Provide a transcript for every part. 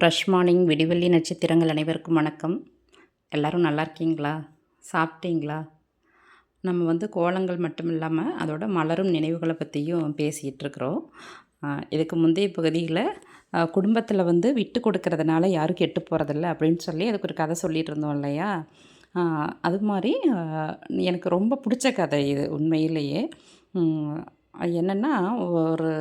Fresh morning விடிவெள்ளி நட்சத்திரங்கள் அனைவருக்கும் வணக்கம். எல்லோரும் நல்லா இருக்கீங்களா? சாப்பிட்டீங்களா? நம்ம வந்து கோலங்கள் மட்டும் இல்லாமல் அதோட மலரும் நினைவுகளை பற்றியும் பேசிகிட்டு இருக்கிறோம் இதுக்கு முந்தைய பகுதியில் குடும்பத்தில் வந்து விட்டு கொடுக்கறதுனால யாரும் கெட்டு போகிறதில்ல அப்படின்னு சொல்லி அதுக்கு ஒரு கதை சொல்லிட்டு இருந்தோம் இல்லையா அது மாதிரி எனக்கு ரொம்ப பிடிச்ச கதை இது உண்மையிலேயே. அது என்னென்னா ஒரு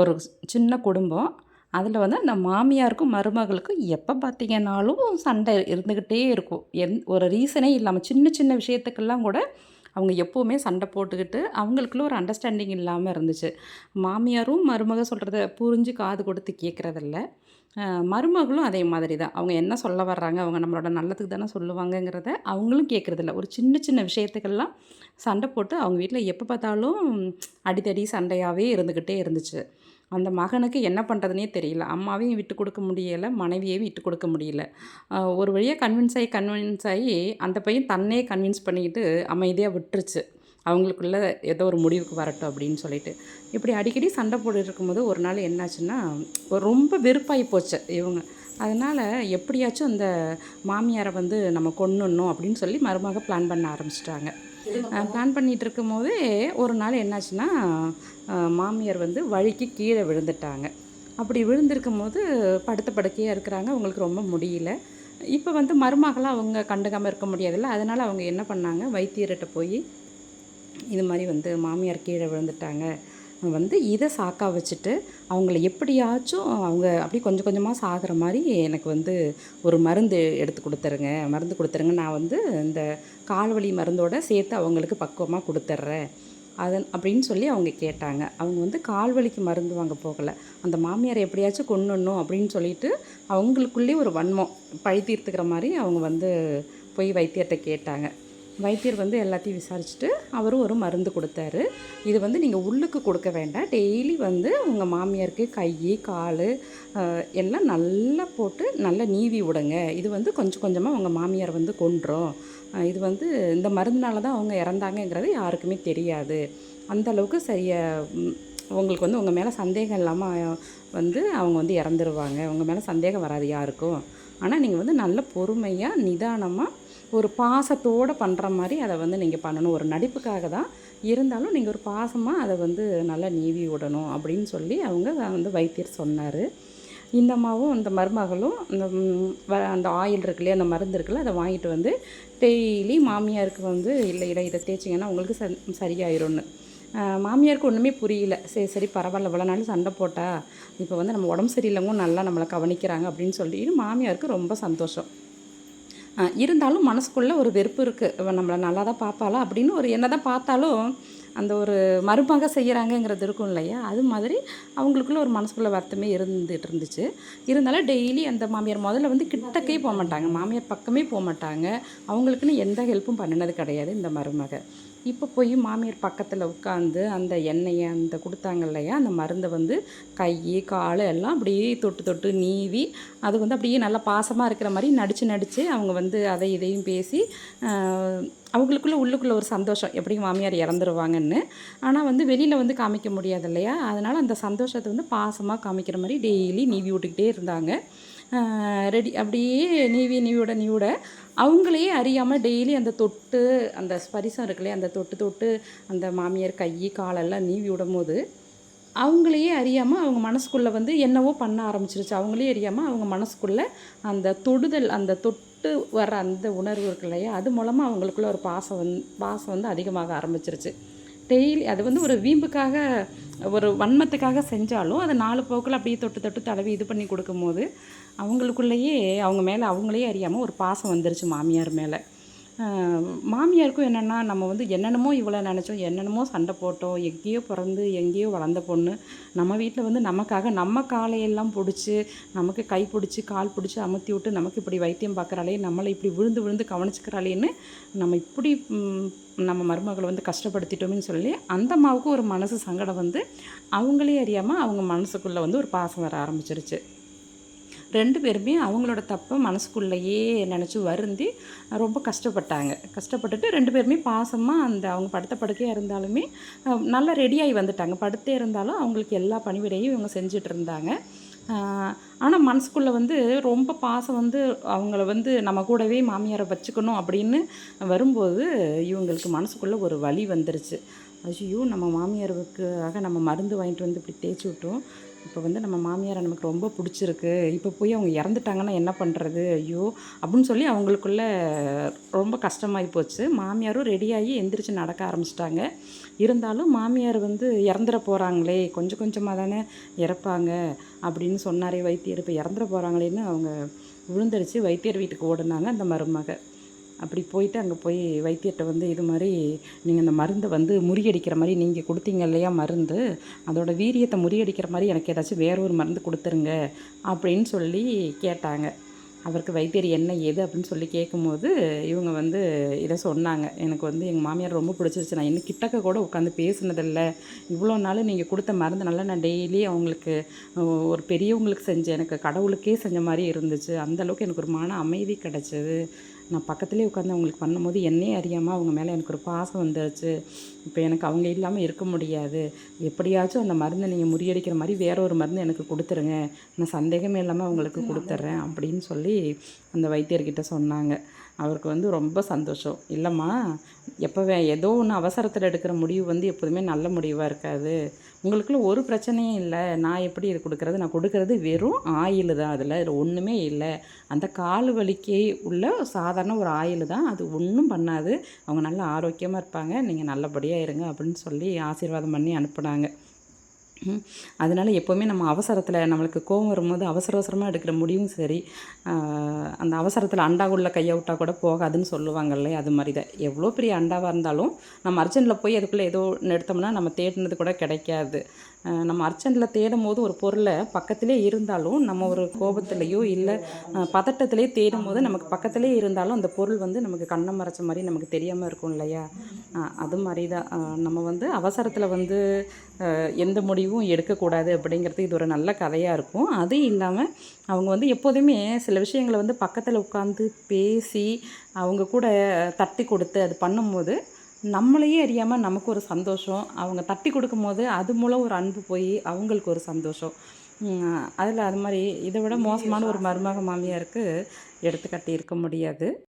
ஒரு சின்ன குடும்பம் அதில் வந்து அந்த மாமியாருக்கும் மருமகளுக்கும் எப்போ பார்த்தீங்கன்னாலும் சண்டை இருந்துக்கிட்டே இருக்கும். எந் ஒரு ரீசனே இல்லாமல் சின்ன சின்ன விஷயத்துக்கெல்லாம் கூட அவங்க எப்போவுமே சண்டை போட்டுக்கிட்டு அவங்களுக்குள்ள ஒரு அண்டர்ஸ்டாண்டிங் இல்லாமல் இருந்துச்சு. மாமியாரும் மருமக சொல்கிறத புரிஞ்சு காது கொடுத்து கேட்குறதில்ல மருமகளும் அதே மாதிரி தான் அவங்க என்ன சொல்ல வர்றாங்க அவங்க நம்மளோட நல்லதுக்கு தானே சொல்லுவாங்கங்கிறத அவங்களும் கேட்குறதில்ல ஒரு சின்ன சின்ன விஷயத்துக்கெல்லாம் சண்டை போட்டு அவங்க வீட்டில் எப்போ பார்த்தாலும் அடித்தடி சண்டையாகவே இருந்துக்கிட்டே இருந்துச்சு. அந்த மகனுக்கு என்ன பண்ணுறதுனே தெரியல. அம்மாவையும் விட்டு கொடுக்க முடியலை மனைவியையும் விட்டு கொடுக்க முடியல. ஒரு வழியாக கன்வின்ஸ் ஆகி கன்வின்ஸ் ஆகி அந்த பையன் தன்னையே கன்வின்ஸ் பண்ணிக்கிட்டு அமைதியாக விட்டுருச்சு. அவங்களுக்குள்ள ஏதோ ஒரு முடிவுக்கு வரட்டும் அப்படின்னு சொல்லிட்டு. இப்படி அடிக்கடி சண்டை போட்டு இருக்கும்போது ஒரு நாள் என்னாச்சுன்னா ரொம்ப வெறுப்பாகி போச்சு இவங்க. அதனால் எப்படியாச்சும் அந்த மாமியாரை வந்து நம்ம கொன்னுடணும் அப்படின்னு சொல்லி மருமக பிளான் பண்ண ஆரம்பிச்சிட்டாங்க. பிளான் பண்ணிகிட்டு இருக்கும்போதே ஒரு நாள் என்னாச்சுன்னா மாமியார் வந்து வழிக்கு கீழே விழுந்துட்டாங்க. அப்படி விழுந்திருக்கும் போது படுத்த படுக்கையாக இருக்கிறாங்க. அவங்களுக்கு ரொம்ப முடியல. இப்போ வந்து மருமகளாக அவங்க கண்டுக்காமல் இருக்க முடியாதுல்ல. அதனால் அவங்க என்ன பண்ணாங்க? வைத்தியர்கிட்ட போய் இது மாதிரி வந்து மாமியார் கீழே விழுந்துட்டாங்க. வந்து இதை சாக்கா வச்சுட்டு அவங்கள எப்படியாச்சும் அவங்க அப்படியே கொஞ்சம் கொஞ்சமாக சாகிற மாதிரி எனக்கு வந்து ஒரு மருந்து எடுத்து கொடுத்துருங்க. மருந்து கொடுத்துருங்க. நான் வந்து இந்த கால்வழி மருந்தோடு சேர்த்து அவங்களுக்கு பக்குவமாக கொடுத்துட்றேன் அதன் அப்படின்னு சொல்லி அவங்க கேட்டாங்க. அவங்க வந்து கால்வலிக்கு மருந்து வாங்க போகலை. அந்த மாமியாரை எப்படியாச்சும் கொண்டுணும் அப்படின்னு சொல்லிட்டு அவங்களுக்குள்ளே ஒரு வன்மம் பழி தீர்த்துக்கிற மாதிரி அவங்க வந்து போய் வைத்தியர்கிட்ட கேட்டாங்க. வைத்தியர் வந்து எல்லாத்தையும் விசாரிச்சுட்டு அவரும் ஒரு மருந்து கொடுத்தாரு. இது வந்து நீங்கள் உள்ளுக்கு கொடுக்க வேண்டாம். டெய்லி வந்து உங்கள் மாமியாருக்கு கை கால் எல்லாம் நல்லா போட்டு நல்லா நீவி விடுங்க. இது வந்து கொஞ்சம் கொஞ்சமாக உங்கள் மாமியார் வந்து கொன்றோம். இது வந்து இந்த மருந்தினால தான் அவங்க இறந்தாங்கங்கிறது யாருக்குமே தெரியாது. அந்த அளவுக்கு சரியாக உங்களுக்கு வந்து உங்கள் மேலே சந்தேகம் இல்லாமல் வந்து அவங்க வந்து இறந்துருவாங்க. உங்கள் மேலே சந்தேகம் வராது யாருக்கும். ஆனால் நீங்கள் வந்து நல்ல பொறுமையாக நிதானமாக ஒரு பாசத்தோடு பண்ணுற மாதிரி அதை வந்து நீங்கள் பண்ணணும். ஒரு நடிப்புக்காக தான் இருந்தாலும் நீங்கள் ஒரு பாசமாக அதை வந்து நல்லா நீவி விடணும் அப்படின்னு சொல்லி அவங்க வந்து வைத்தியர் சொன்னார். இந்த அம்மாவும் இந்த மருமகளும் அந்த வ- அந்த ஆயில் இருக்குல்லையே அந்த மருந்து இருக்குல்ல அதை வாங்கிட்டு வந்து டெய்லி மாமியாருக்கு வந்து இல்லை இல்லை இதை தேய்ச்சிங்கன்னா உங்களுக்கு ச சரியாயிரும்னு. மாமியாருக்கு ஒன்றுமே புரியல. சரி சரி பரவாயில்ல இவ்வளோ நாள் சண்டை போட்டா இப்போ வந்து நம்ம உடம்பு சரியில்லைங்க நல்லா நம்மளை கவனிக்கிறாங்க அப்படின்னு சொல்லி மாமியாருக்கு ரொம்ப சந்தோஷம். இருந்தாலும் மனசுக்குள்ளே ஒரு வெறுப்பு இருக்குது நம்மளை நல்லா தான் பார்ப்பாளா அப்படின்னு ஒரு என்ன தான் பார்த்தாலும் அந்த ஒரு மருமக செய்கிறாங்கங்கிறது இருக்கும் இல்லையா? அது மாதிரி அவங்களுக்குள்ள ஒரு மனசுக்குள்ள வருத்தமே இருந்துட்டு இருந்துச்சு. இருந்தாலும் டெய்லி அந்த மாமியார் முதல்ல வந்து கிட்டக்கே போக மாட்டாங்க. மாமியார் பக்கமே போக மாட்டாங்க. அவங்களுக்குன்னு எந்த ஹெல்ப்பும் பண்ணினது கிடையாது இந்த மருமக. இப்போ போய் மாமியார் பக்கத்தில் உட்காந்து அந்த எண்ணெயை அந்த கொடுத்தாங்க இல்லையா அந்த மருந்தை வந்து கை கால் எல்லாம் அப்படியே தொட்டு தொட்டு நீவி அது வந்து அப்படியே நல்லா பாசமாக இருக்கிற மாதிரி நடித்து நடித்து அவங்க வந்து அதை இதையும் பேசி அவங்களுக்குள்ளே உள்ளுக்குள்ளே ஒரு சந்தோஷம். எப்படியும் மாமியார் இறந்துருவாங்கன்னு. ஆனால் வந்து வெளியில் வந்து காமிக்க முடியாது இல்லையா அதனால் அந்த சந்தோஷத்தை வந்து பாசமாக காமிக்கிற மாதிரி டெய்லி நீவி விட்டுக்கிட்டே இருந்தாங்க. ரெடி. அப்படியே நீவி நீவியோட நீவிட அவங்களையே அறியாமல் டெய்லி அந்த தொட்டு அந்த ஸ்பரிசம் இருக்குல்லையே அந்த தொட்டு தொட்டு அந்த மாமியார் கை காலெல்லாம் நீவி விடும் போது அவங்களையே அறியாமல் அவங்க மனசுக்குள்ளே வந்து என்னவோ பண்ண ஆரம்பிச்சிருச்சு. அவங்களே அறியாமல் அவங்க மனசுக்குள்ளே அந்த தொடுதல் அந்த தொட்டு வர்ற அந்த உணர்வு இருக்கு இல்லையா அது மூலமாக அவங்களுக்குள்ள ஒரு பாசம் வந்து பாசம் வந்து அதிகமாக ஆரம்பிச்சிருச்சு. டெய்லி அது வந்து ஒரு வீம்புக்காக ஒரு வன்மத்துக்காக செஞ்சாலும் அதை நாலு போக்கில் அப்படியே தொட்டு தொட்டு தடவி இது பண்ணி கொடுக்கும்போது அவங்களுக்குள்ளேயே அவங்க மேலே அவங்களே அறியாமல் ஒரு பாசம் வந்துருச்சு மாமியார் மேலே. மாமியாருக்கும் என்னென்னா நம்ம வந்து என்னென்னமோ இவ்வளோ நினச்சோம் என்னென்னமோ சண்டை போட்டோம் எங்கேயோ பிறந்து எங்கேயோ வளர்ந்த பொண்ணு. நம்ம வீட்டில் வந்து நமக்காக நம்ம காலையெல்லாம் பிடிச்சி நமக்கு கை பிடிச்சி கால் பிடிச்சி அமுத்தி விட்டு நமக்கு இப்படி வைத்தியம் பார்க்குறாளே நம்மளை இப்படி விழுந்து விழுந்து கவனிச்சுக்கிறாளேன்னு நம்ம இப்படி நம்ம மருமகளை வந்து கஷ்டப்படுத்திட்டோம்னு சொல்லி அந்த அம்மாவுக்கு ஒரு மனசு சங்கடம் வந்து அவங்களே அறியாமல் அவங்க மனசுக்குள்ளே வந்து ஒரு பாசம் வர ஆரம்பிச்சிருச்சு. ரெண்டு பேருமே அவங்களோட தப்பை மனசுக்குள்ளேயே நினச்சி வருந்தி ரொம்ப கஷ்டப்பட்டாங்க. கஷ்டப்பட்டுட்டு ரெண்டு பேருமே பாசமாக அந்த அவங்க படுத்த படுக்கையாக இருந்தாலுமே நல்லா ரெடியாகி வந்துட்டாங்க. படுத்தே இருந்தாலும் அவங்களுக்கு எல்லா பணிவிடையும் இவங்க செஞ்சுட்டு இருந்தாங்க. ஆனால் மனசுக்குள்ளே வந்து ரொம்ப பாசம் வந்து அவங்கள வந்து நம்ம கூடவே மாமியாரை வச்சுக்கணும் அப்படின்னு வரும்போது இவங்களுக்கு மனசுக்குள்ளே ஒரு வழி வந்துருச்சு. ஐயோ நம்ம மாமியாருக்காக நம்ம மருந்து வாங்கிட்டு வந்து இப்படி தேய்ச்சி விட்டோம். இப்போ வந்து நம்ம மாமியாரை நமக்கு ரொம்ப பிடிச்சிருக்கு. இப்போ போய் அவங்க இறந்துட்டாங்கன்னா என்ன பண்ணுறது ஐயோ அப்படின்னு சொல்லி அவங்களுக்குள்ள ரொம்ப கஷ்டமாகி போச்சு. மாமியாரும் ரெடியாகி எந்திரிச்சு நடக்க ஆரம்பிச்சிட்டாங்க. இருந்தாலும் மாமியார் வந்து இறந்துட போகிறாங்களே கொஞ்சம் கொஞ்சமாக தானே இறப்பாங்க அப்படின்னு சொன்னாரே வைத்தியர். இப்போ இறந்துட போகிறாங்களேன்னு அவங்க விழுந்தடிச்சு வைத்தியர் வீட்டுக்கு ஓடினாங்க அந்த மருமகள் அப்படி போயிட்டு அங்கே போய் வைத்தியர்கிட்ட வந்து இது மாதிரி நீங்கள் அந்த மருந்தை வந்து முறியடிக்கிற மாதிரி நீங்கள் கொடுத்தீங்க இல்லையா மருந்து? அதோட வீரியத்தை முறியடிக்கிற மாதிரி எனக்கு ஏதாச்சும் வேற ஒரு மருந்து கொடுத்துருங்க அப்படின்னு சொல்லி கேட்டாங்க. அவருக்கு வைத்தியர் என்ன ஏது அப்படின்னு சொல்லி கேட்கும்போது இவங்க வந்து இதை சொன்னாங்க. எனக்கு வந்து எங்கள் மாமியார் ரொம்ப பிடிச்சிருச்சு. நான் இன்னும் கிட்டக்க கூட உட்காந்து பேசுனதில்லை. இவ்வளோ நாள் நீங்கள் கொடுத்த மருந்து நான் டெய்லி அவங்களுக்கு ஒரு பெரியவங்களுக்கு செஞ்ச எனக்கு கடவுளுக்கே செஞ்ச மாதிரி இருந்துச்சு. அந்தளவுக்கு எனக்கு ஒரு மன அமைதி கிடச்சிது. நான் பக்கத்துலேயே உட்காந்து அவங்களுக்கு பண்ணும்போது என்னையே அறியாமல் அவங்க மேலே எனக்கு ஒரு பாசம் வந்துருச்சு. இப்போ எனக்கு அவங்க இல்லாமல் இருக்க முடியாது. எப்படியாச்சும் அந்த மருந்தை நீங்கள் முறியடிக்கிற மாதிரி வேற ஒரு மருந்து எனக்கு கொடுத்துருங்க. நான் சந்தேகமே இல்லாமல் அவங்களுக்கு கொடுத்துட்றேன் அப்படின்னு சொல்லி அந்த வைத்தியர்கிட்ட சொன்னாங்க. அவருக்கு வந்து ரொம்ப சந்தோஷம். இல்லைம்மா எப்போ ஏதோ ஒன்று அவசரத்தில் எடுக்கிற முடிவு வந்து எப்போதுமே நல்ல முடிவாக இருக்காது. உங்களுக்குள்ள ஒரு பிரச்சனையும் இல்லை. நான் எப்படி இது கொடுக்குறது? நான் கொடுக்கறது வெறும் ஆயில் தான். அதில் ஒன்றுமே இல்லை. அந்த கால் வலிக்கு உள்ள சாதாரண ஒரு ஆயில் தான். அது ஒன்றும் பண்ணாது. அவங்க நல்லா ஆரோக்கியமாக இருப்பாங்க. நீங்கள் நல்லபடியாக இருங்க அப்படின்னு சொல்லி ஆசீர்வாதம் பண்ணி அனுப்புனாங்க. அதனால எப்போவுமே நம்ம அவசரத்தில் நம்மளுக்கு கோவம் வரும்போது அவசர அவசரமாக எடுக்கிற முடிவும் சரி. அந்த அவசரத்தில் அண்டாக்குள்ளே கையை விட்டால் கூட போகாதுன்னு சொல்லுவாங்க இல்லையா? அது மாதிரி தான். எவ்வளோ பெரிய அண்டாவாக இருந்தாலும் நம்ம அர்ஜென்ட்டில் போய் அதுக்குள்ளே ஏதோ ஒன்று எடுத்தோம்னா நம்ம தேடினது கூட கிடைக்காது. நம்ம அர்ஜென்ட்டில் தேடும் போது ஒரு பொருளை பக்கத்திலே இருந்தாலும் நம்ம ஒரு கோபத்துலேயோ இல்லை பதட்டத்திலே தேடும் போது நமக்கு பக்கத்திலே இருந்தாலும் அந்த பொருள் வந்து நமக்கு கண்ணை மறைச்ச மாதிரி நமக்கு தெரியாமல் இருக்கும் இல்லையா? அது மாதிரி தான் நம்ம வந்து அவசரத்தில் வந்து எந்த முடிவும் எடுக்கக்கூடாது அப்படிங்கிறது இது ஒரு நல்ல கதையாக இருக்கும். அது இல்லாமல் அவங்க வந்து எப்போதுமே சில விஷயங்களை வந்து பக்கத்தில் உட்காந்து பேசி அவங்க கூட தட்டி கொடுத்து அது பண்ணும்போது நம்மளையே அறியாமல் நமக்கு ஒரு சந்தோஷம். அவங்க தட்டி கொடுக்கும்போது அது மூலம் ஒரு அன்பு போய் அவங்களுக்கு ஒரு சந்தோஷம். அதில் அது மாதிரி இதை விட மோசமான ஒரு மருமக மாமியாருக்கு எடுத்துக்காட்டி இருக்க முடியாது.